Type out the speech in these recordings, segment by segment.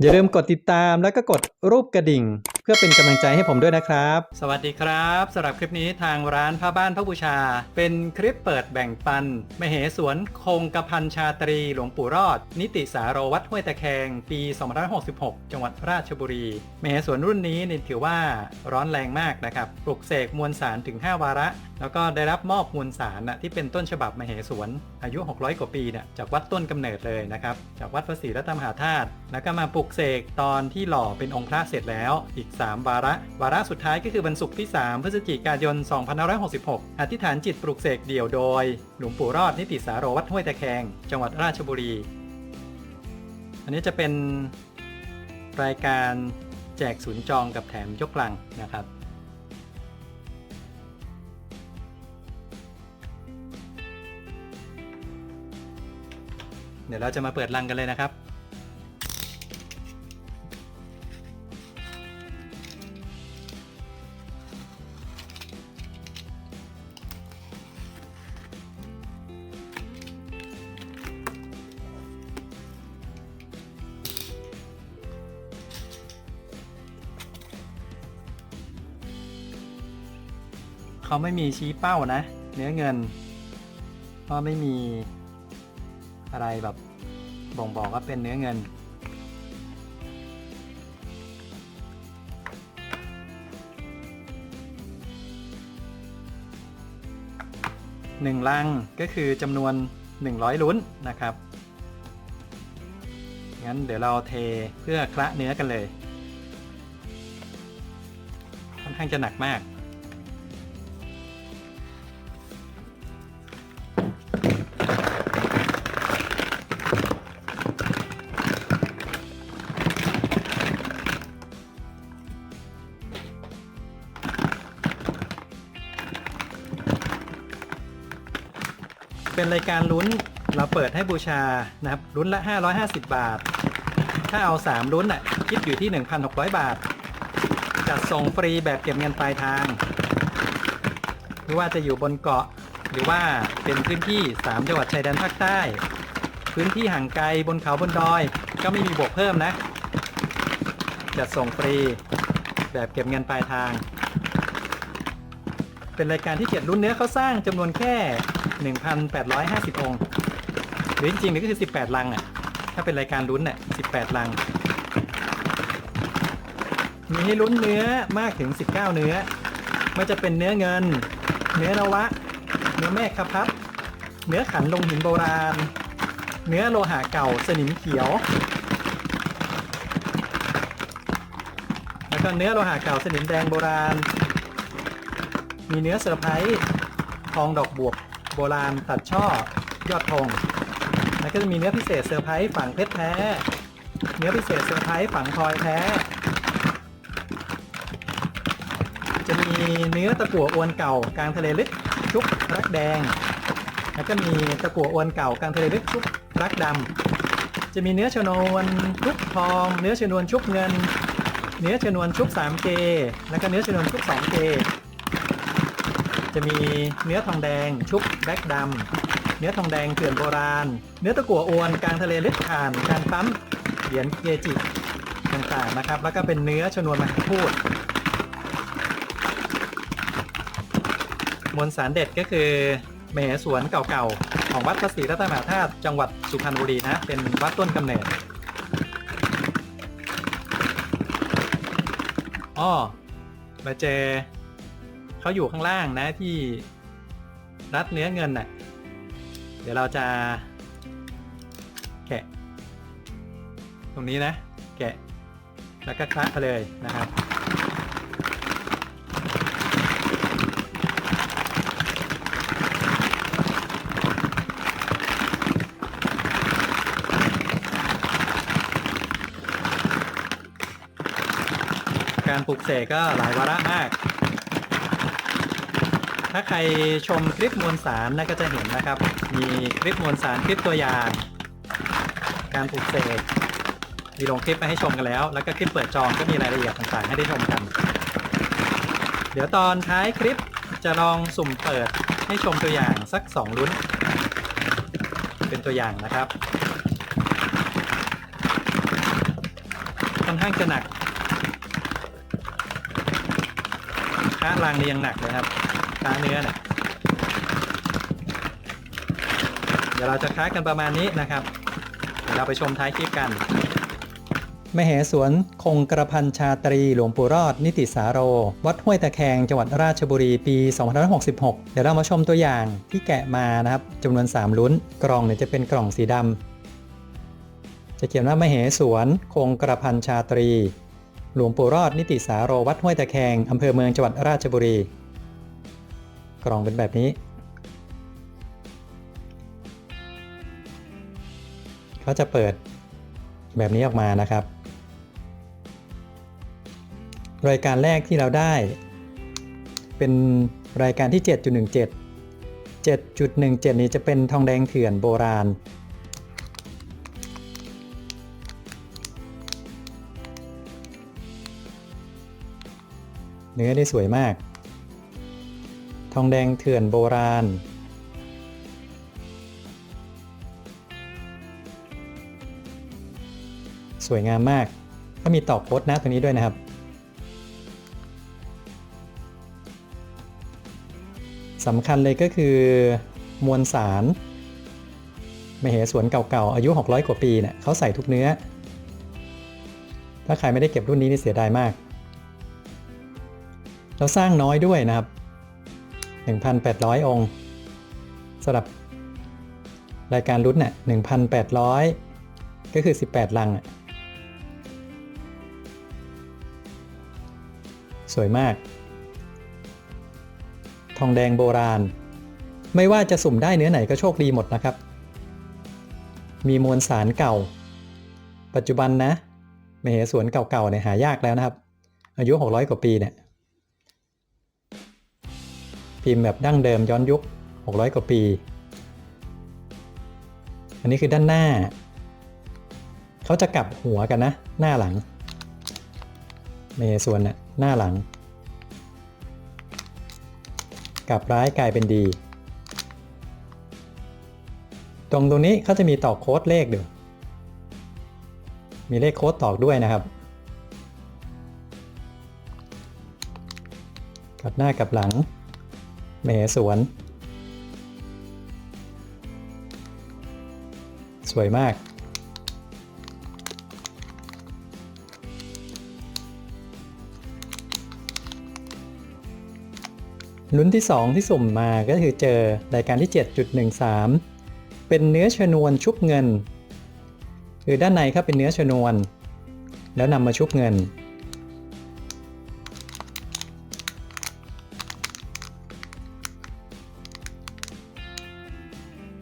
อย่าลืมกดติดตามแล้วก็กดรูปกระดิ่ง พื่อเป็นกำลังใจให้ผมด้วยนะครับ สวัสดีครับสำหรับคลิปนี้ทางร้านผ้าบ้านพระบูชา เป็นคลิปเปิดแบ่งปันมเหสวนคงกระพันชาตรีหลวงปู่รอด นิติสาโรวัดห้วยตะแคง ปี2566 จังหวัดราชบุรีมเหสวนรุ่นนี้นี่ถือว่าร้อนแรงมากนะครับปลุกเสกมวลสารถึง 5 วาระ แล้วก็ได้รับมอบมวลสารนะที่เป็นต้นฉบับมเหสวนอายุ 600 กว่าปีเนี่ยจากวัดต้นกำเนิดเลยนะครับจากวัดพระศรีรัตนมหาธาตุแล้วก็มาปลุกเสกตอนที่หล่อเป็นองค์พระเสร็จแล้วอีก3 วาระ วาระสุดท้ายก็คือวันศุกร์ที่ 3 พฤศจิกายน 2566 อธิษฐานจิตปลุกเสกเดี่ยวโดย หลวงปู่รอดนิติสาโรวัดห้วยตะแคง จังหวัดราชบุรี อันนี้จะเป็นรายการแจกศูนย์จองกับแถมยกลังนะครับเดี๋ยวเราจะมาเปิดลังกันเลยนะครับ เขาไม่มีชี้เป้านะ เนื้อเงินเพราะไม่มีอะไรแบบบ่งบอกว่าเป็นเนื้อเงิน หนึ่งลังก็คือจำนวน 100 ลุ้นนะครับ งั้นเดี๋ยวเราเทเพื่อคละเนื้อกันเลย ค่อนข้างจะหนักมาก เป็นรายการลุ้นเราเปิดให้บูชานะครับลุ้นละ 550 บาท ถ้าเอา 3 ลุ้นอะคิดอยู่ที่ 1,600 บาท จัดส่งฟรีแบบเก็บเงินปลายทาง ไม่ว่าจะอยู่บนเกาะ หรือว่าเป็นพื้นที่ 3 จังหวัดชายแดนภาคใต้ พื้นที่ห่างไกลบนเขาบนดอย ก็ไม่มีบวกเพิ่มนะ จัดส่งฟรีแบบเก็บเงินปลายทาง เป็นรายการที่เกียรติรุ่นเนื้อเขาสร้างจำนวนแค่ 1,850 องค์หรือจริงๆนี่ก็คือ 18 ลังอะ ถ้าเป็นรายการลุ้นอะ 18 ลัง มีให้ลุ้นเนื้อมากถึง 19 เนื้อ ไม่จะเป็นเนื้อเงิน เนื้อนวะ เนื้อแม่คพับ เนื้อขันลงหินโบราณ เนื้อโลหะเก่าสนิมเขียว แล้วก็เนื้อโลหะเก่าสนิมแดงโบราณ มีเนื้อเซอร์ไพรส์ทองดอกบวบ โบราณตัดช่อยอดธงแล้วก็จะมีเนื้อพิเศษเซอร์ไพรส์ฝังเพชรแท้ เนื้อพิเศษเซอร์ไพรส์ฝังพลอยแท้ จะมีเนื้อตะกั่วอวนเก่ากลางทะเลลึกชุบรักแดง แล้วก็มีตะกั่วอวนเก่ากลางทะเลลึกชุบรักดำจะมีเนื้อชนวนชุบทอง เนื้อชนวนชุบเงิน เนื้อชนวนชุบ 3K แล้วก็เนื้อชนวนชุบ 2K จะมีเนื้อทองแดง ชุบแบล็กดำเนื้อทองแดงเกลื่อนโบราณ เนื้อตะกั่วอวนกลางทะเลลึกผ่านการปั๊มเหรียญเกจิต่างๆนะครับ แล้วก็เป็นเนื้อชนวนมหาพูดมวลสารเด็ดก็คือเมสวนเก่าๆ ของวัดพระศรีรัตนมหาธาตุจังหวัดสุพรรณบุรีนะ เป็นวัดต้นกำเนิดอ้อมาเจอ เขาอยู่ข้างล่างนะที่รัดเนื้อเงินน่ะ เดี๋ยวเราจะแกะ ตรงนี้นะ แกะ แล้วก็คละไปเลยนะครับการปลูกเสกก็หลายวาระมาก ถ้าใครชมคลิปมวลสารนะก็จะเห็นนะครับ มีคลิปมวลสารคลิปตัวอย่าง การปลูกเสกมีลงคลิปมาให้ชมกันแล้ว แล้วก็คลิปเปิดจองก็มีรายละเอียดต่างๆ ให้ได้ชมกัน เดี๋ยวตอนท้ายคลิปจะลองสุ่มเปิดให้ชมตัวอย่างสัก 2 ลุ้น เป็นตัวอย่างนะครับอนข้างจะหนักค้ารางนี่ยังหนักเลยครับ ค้าเนื้อเนี่ยเดี๋ยวเราจะค้ากันประมาณนี้นะครับเดี๋ยวเราไปชมท้ายคลิปกันมเหสวนคงกระพันชาตรีหลวงปู่รอด นิติสาโร วัดห้วยตะแคงจังหวัดราชบุรีปี2566 เดี๋ยวเรามาชมตัวอย่างที่แกะมานะครับจำนวน 3 ลุ้น กล่องเนี่ยจะเป็นกล่องสีดำจะเขียนว่ามเหสวนคงกระพันชาตรี หลวงปู่รอด นิติสาโร วัดห้วยตะแคงอำเภอเมืองจังหวัดราชบุรี กล่องเป็นแบบนี้ เขาจะเปิดแบบนี้ออกมานะครับ รายการแรกที่เราได้ เป็นรายการที่ 7.17 7.17 นี้จะเป็นทองแดงเถื่อนโบราณเนื้อได้สวยมาก ทองแดงเถื่อนโบราณ สวยงามมาก ก็มีตอกโคดนะตรงนี้ด้วยนะครับ สำคัญเลยก็คือมวลสารมเหสวนเก่าๆ อายุ 600 กว่าปีเนี่ยเขาใส่ทุกเนื้อ ถ้าใครไม่ได้เก็บรุ่นนี้นี่เสียดายมาก เราสร้างน้อยด้วยนะครับ 1,800 องค์สำหรับรายการรุ่นเนี่ย1,800 ก็คือ 18 ลังอะสวยมาก ทองแดงโบราณ ไม่ว่าจะสุ่มได้เนื้อไหนก็โชคดีหมดนะครับ มีมวลสารเก่า ปัจจุบันนะมเหสวนเก่าๆเนี่ยหายากแล้วนะครับ อายุ 600 กว่าปีเนี่ย พิมพ์แบบดั้งเดิมย้อนยุค 600 กว่าปี อันนี้คือด้านหน้า เขาจะกลับหัวกันนะ หน้าหลังเมส่วนน่ะหน้าหลัง กลับร้ายกลายเป็นดี ตรงตรงนี้เขาจะมีตอกโค้ดเลขดูมีเลขโค้ดตอกด้วยนะครับกลับหน้ากลับหลัง เมสวน สวยมาก ลุ้นที่ 2 ที่สุ่มมาก็คือเจอรายการที่ 7.13 เป็นเนื้อชนวนชุบเงิน คือด้านในครับเป็นเนื้อชนวน แล้วนำมาชุบเงิน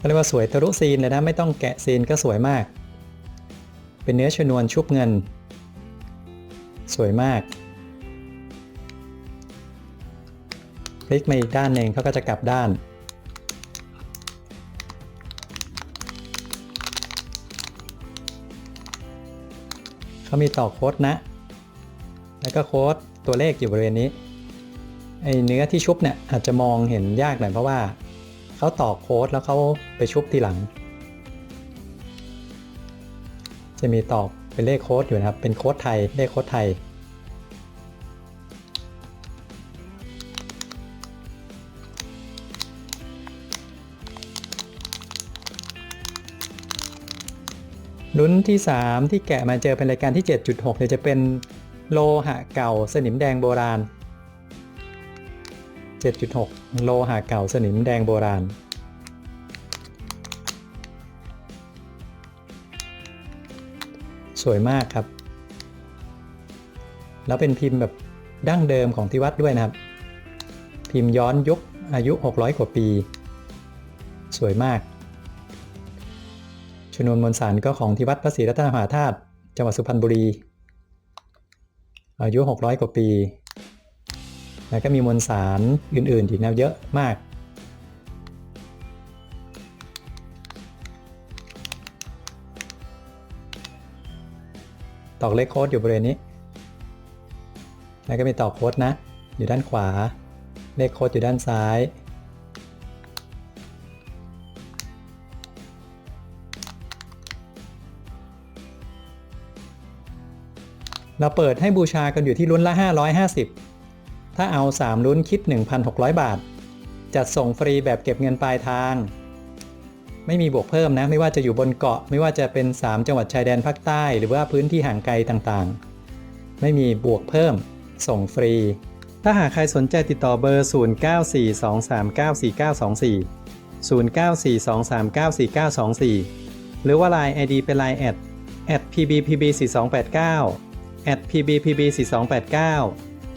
เรียกว่าสวยทะลุซีนเลยนะไม่ต้องแกะซีนก็สวยมาก เป็นเนื้อชนวนชุบเงิน สวยมากพลิกมาอีกด้านหนึ่งเขาก็จะกลับด้าน เขามีต่อโค้ดนะ แล้วก็โค้ดตัวเลขอยู่บริเวณนี้ไอเนื้อที่ชุบเนี่ยอาจจะมองเห็นยากหน่อยเพราะว่า เขาต่อโค้ดแล้วเขาไปชุบทีหลัง จะมีตอกเป็นเลขโค้ดอยู่นะครับ เป็นโค้ดไทย เลขโค้ดไทย ลุ้นที่ 3 ที่แกะมาเจอเป็นรายการที่ 7.6เนี่ยจะเป็นโลหะเก่าสนิมแดงโบราณ 7.6 โลหะเก่าสนิมแดงโบราณ สวยมากครับ แล้วเป็นพิมพ์แบบดั้งเดิมของที่วัดด้วยนะครับ พิมพ์ย้อนยุคอายุ 600 กว่าปี สวยมาก ชนวนมวลสารก็ของที่วัดพระศรีรัตนมหาธาตุจังหวัดสุพรรณบุรี อายุ 600 กว่าปี แล้วก็มีมวลสารอื่นๆอีกนะเยอะมาก ตอกเลขโค้ดอยู่บริเวณนี้ แล้วก็มีตอกโค้ดนะ อยู่ด้านขวา เลขโค้ดอยู่ด้านซ้ายเราเปิดให้บูชากันอยู่ที่ลุ้นละ 550 ถ้าเอา 3 ลุ้นคิด 1,600 บาท จัดส่งฟรีแบบเก็บเงินปลายทาง ไม่มีบวกเพิ่มนะ ไม่ว่าจะอยู่บนเกาะ ไม่ว่าจะเป็น 3 จังหวัดชายแดนภาคใต้ หรือว่าพื้นที่ห่างไกลต่างๆ ไม่มีบวกเพิ่ม ส่งฟรี ถ้าหากใครสนใจติดต่อเบอร์ 0942394924หรือว่า Line ID เป็น Line แอด at pbpb4289 at pbpb4289